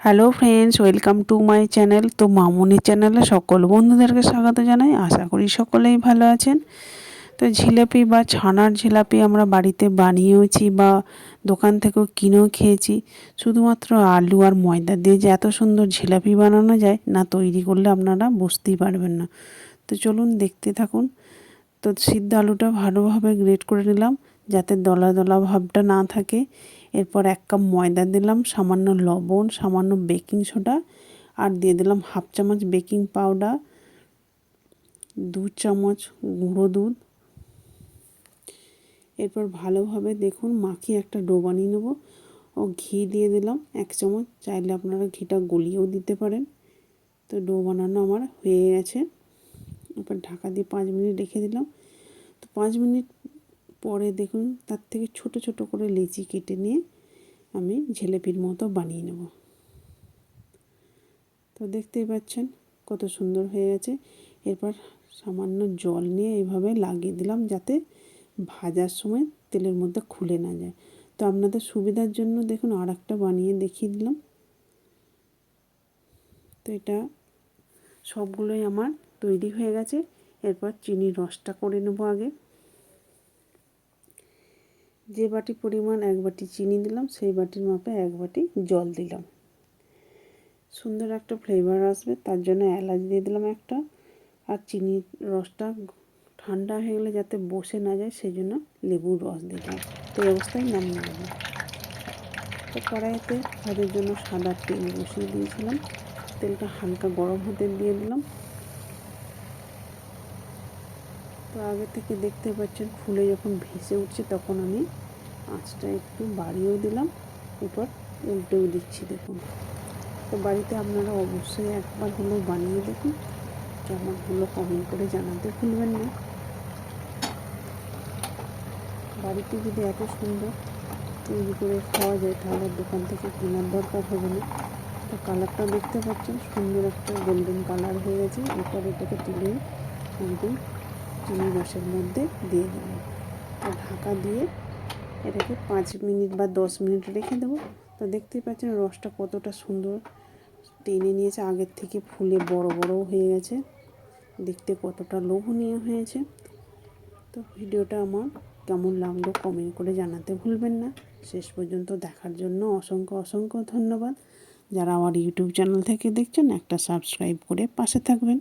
Hello friends welcome to my channel তো মামুনি চ্যানেলে সকল বন্ধুদেরকে স্বাগত জানাই। আশা করি সকলেই ভালো আছেন। তো জিলাপি বা ছানার জিলাপি আমরা বাড়িতে বানিয়েওছি বা দোকান থেকেও কিনেও খেয়েছি। শুধুমাত্র আলু আর ময়দা দিয়ে যে এত সুন্দর জিলাপি বানানো যায়, না তৈরি করলে আপনারা বুঝতেই পারবেন না। তো চলুন দেখতে থাকুন। তো সিদ্ধ আলুটা ভালোভাবে গ্রেট করে নিলাম, যাতে দলা দলা ভাবটা না থাকে। এরপর এক কাপ ময়দা দিলাম, সামান্য লবণ, সামান্য বেকিং সোডা, আর দিয়ে দিলাম হাফ চামচ বেকিং পাউডার, দু চামচ গুঁড়ো দুধ। এরপর ভালোভাবে দেখুন মাখিয়ে একটা ডো বানিয়ে নেব। ও ঘি দিয়ে দিলাম এক চামচ, চাইলে আপনারা ঘিটা গলিয়েও দিতে পারেন। তো ডো বানানো আমার হয়ে গেছে। এরপর ঢাকা দিয়ে পাঁচ মিনিট রেখে দিলাম। তো পাঁচ মিনিট পরে দেখুন, তার থেকে ছোট ছোট করে লিচি কেটে নিয়ে আমি ঝেলেপির মতো বানিয়ে নেব। তো দেখতেই পাচ্ছেন কত সুন্দর হয়ে গেছে। এরপর সামান্য জল নিয়ে এইভাবে লাগিয়ে দিলাম যাতে ভাজার সময় তেলের মধ্যে খুলে না যায়। তো আপনাদের সুবিধার জন্য দেখুন আর একটা বানিয়ে দেখিয়ে দিলাম। তো এটা সবগুলোই আমার তৈরি হয়ে গেছে। এরপর চিনির রসটা করে নেব আগে। যে বাটি পরিমাণ এক বাটি চিনি দিলাম, সেই বাটির মাপে এক বাটি জল দিলাম। সুন্দর একটা ফ্লেভার আসবে, তার জন্য এলাচ দিয়ে দিলাম একটা। আর চিনির রসটা ঠান্ডা হয়ে গেলে যাতে বসে না যায়, সেই জন্য লেবুর রস দিলাম। তো এই অবস্থায় নামিয়ে নেব। তো কড়াইতে ভাজের জন্য সাদা তেল বসিয়ে দিয়েছিলাম। তেলটা হালকা গরম হতে দিয়ে দিলাম। তো আগে থেকে দেখতে পাচ্ছেন ফুলে যখন ভেসে উঠছে তখন আমি আঁচটা একটু বাড়িয়েও দিলাম উপর উল্টেও দিচ্ছি, দেখুন। তো বাড়িতে আপনারা অবশ্যই একবার হলেও বানিয়ে দেখুন। কেমন হলো কমেন্ট করে জানাতে ভুলবেন না। বাড়িতে যদি এত সুন্দর তৈরি করে খাওয়া যায়, তাহলে দোকান থেকে কেনার দরকার হবে না। তো কালারটা দেখতে পাচ্ছেন, সুন্দর একটা গোল্ডেন কালার হয়ে গেছে। এরপর এটাকে তুলে একদম চিনি রসের মধ্যে দিয়ে দেবো। তো ঢাকা দিয়ে এটাকে পাঁচ মিনিট বা দশ মিনিট রেখে দেবো। তো দেখতেই পাচ্ছেন রসটা কতটা সুন্দর টেনে নিয়েছে। আগের থেকে ফুলে বড় বড়ও হয়ে গেছে। দেখতে কতটা লোভনীয় হয়েছে। তো ভিডিওটা আমার কেমন লাগল কমেন্ট করে জানাতে ভুলবেন না। শেষ পর্যন্ত দেখার জন্য অসংখ্য অসংখ্য ধন্যবাদ। যারা আমার ইউটিউব চ্যানেল থেকে দেখছেন, একটা সাবস্ক্রাইব করে পাশে থাকবেন।